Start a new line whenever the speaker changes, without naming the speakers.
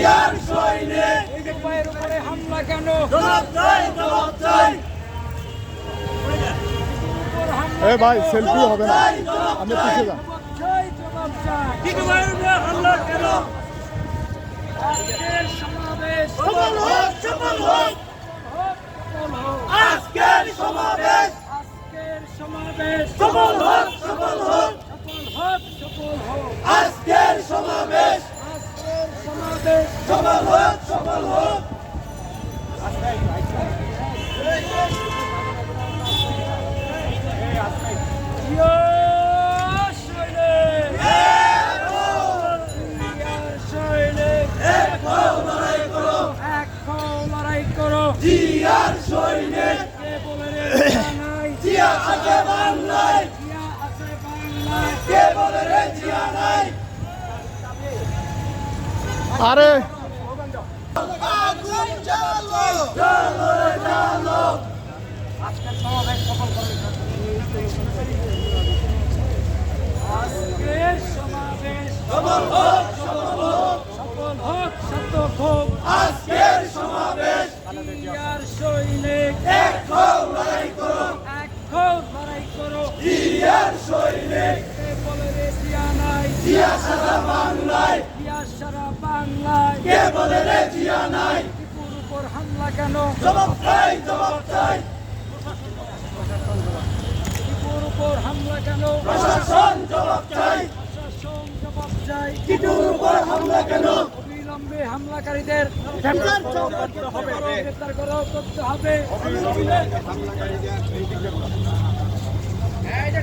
জিয়ার সৈনিক।
এই যে পায়ের উপরে হামলা কেন?
জবাব চাই জবাব চাই।
এ ভাই সেলফি হবে না। আপনি
চাই।
পিছিয়ে যান
চাই
টিটু ভাইয়ের উপরে হামলা কেন
আজকের সমাবেশ
সফল হোক সফল হোক
হোক, সফল হোক।
আজকের সমাবেশ
আজকের সমাবেশ
সফল হোক সফল হোক
সফল হোক সফল হোক
আজকের সমাবেশ
আজকের সমাবেশ
সফল হোক সফল হোক। জিয়ার সৈনিক
কে বলে রে নাই
জিয়া আছে বাংলায়।
জিয়া আছে বাংলায়
কে বলে রে জিয়া নাই
আরে।
আগুন জ্বালো জ্বালো রে জ্বালো
আজকের সমাবেশ আজকের সমাবেশ
সফল হোক সফল হোক
সফল হোক সার্থক হোক
আজকের সমাবেশ
জিয়ার সৈনিক
এক হও লড়াই করো।
এক হও লড়াই করো।
জিয়ার সৈনিক।
কে বলে রে জিয়া নাই।
জিয়া বাংলায় কে বলে রে জিয়া নাই?
টিপুর উপর হামলা কেন?
জবাব চাই জবাব চাই।
টিপুর উপর হামলা কেন?
প্রশাসন জবাব চাই।
প্রশাসন জবাব চাই।
টিটুর উপর হামলা কেন?
অবিলম্বে হামলাকারীদের গ্রেপ্তার করতে হবে গ্রেপ্তার করো করতে হবে। এই যে